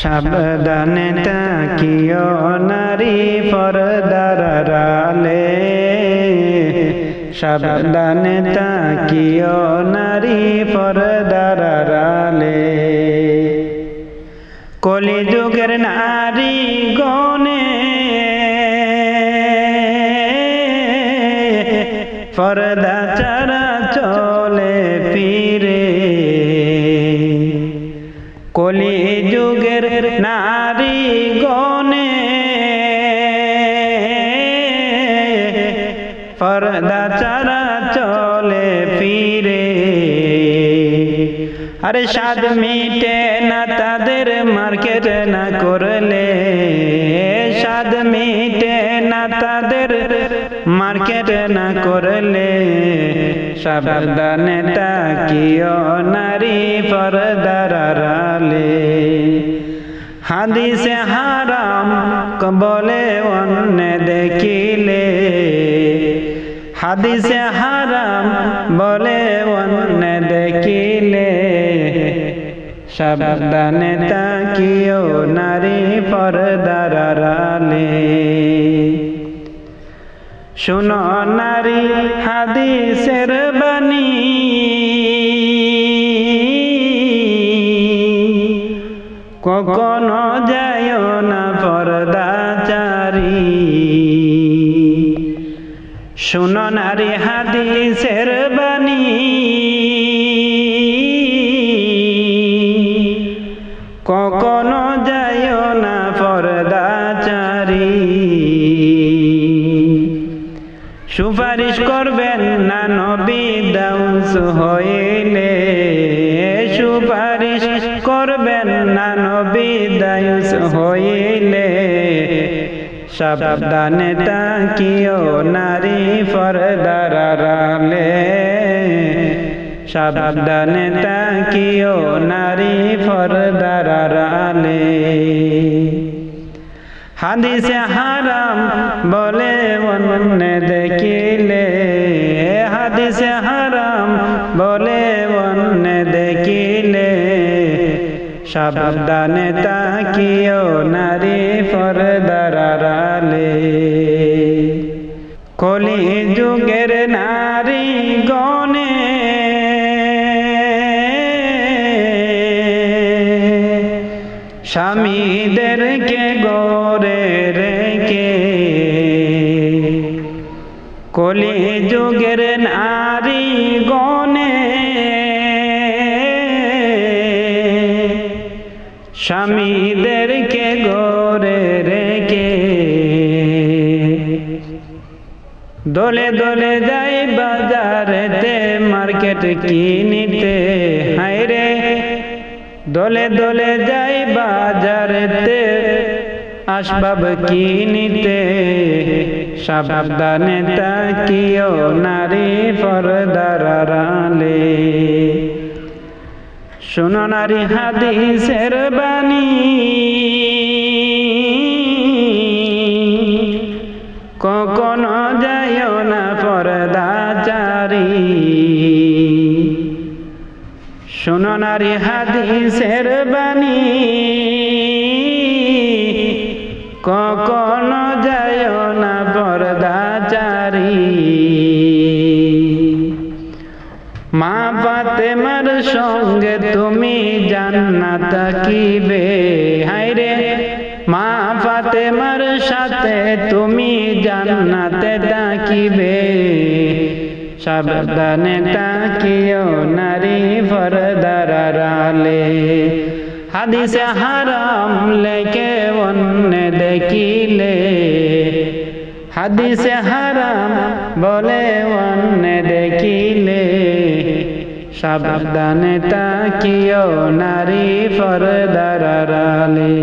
সাবধানে তাকিও নারী পরদারালে সাবধানে তাকিও নারী পরদারালে কলিযুগের নারী গনে পর্দা চারা চলে পর্দা চারা চলে ফিরে। আরে স্বাদ মিটে না তাদের মার্কেট না করলে। স্বাদ মিটে না তাদের মার্কেট না করলে। সাবধানে তাকিও নারী পরদারালে হাদিসে হারাম বলে অন্য দেখিলে। হাদিসে হারাম বলে অন্য দেখিলে। সাবধানে তাকিও নারী পরদারালে শুনো নারী হাদিসের বাণী। কখনো যায় শুনো নারী হাদিসের বাণী। কখনো যায় না পর্দাচারী। সুপারিশ করবেন না নবী দাউস হইলে। সুপারিশ করবেন না নবী দাউস হইলে। সাবধানে তাকিও, নারী পরদারালে সাবধানে তাকিও, নারী পরদারালে হাদিসে হারাম বলে অন্য দেখিলে। হাদিসে হারাম বলে অন্য দেখিলে। সাবধানে তাকিও, নারী পরদারালে কলি যুগের নারী গনে স্বামীদেরকে গড়ে রেখে। কলি যুগের নারী গনে স্বামীদেরকে গড়ে দলে দলে যাই বাজারেতে মার্কেট কিনিতে। হাইরে দলে দলে যাই বাজারেতে আসবাব কিনিতে। সাবধানে তাকিও নারী পরদারালে শুনো নারী হাদিসের বাণী। কখনো যায় না পরদাচারী শুনো নারী হাদিসের বাণী। কখনো যায় না পরদাচারী মা ফাতেমার সঙ্গে তুমি জান্নাত কিবে? হাইরে মা ফাতেমার সাথে তুমি সাবধানে তাকিও, নারী ফরদারালে হাদিসে হারাম লেকে অন্য দেখিলে। হাদিসে হারাম বলে অন্য দেখিলে। সাবধানে তাকিও, নারী ফরদারালে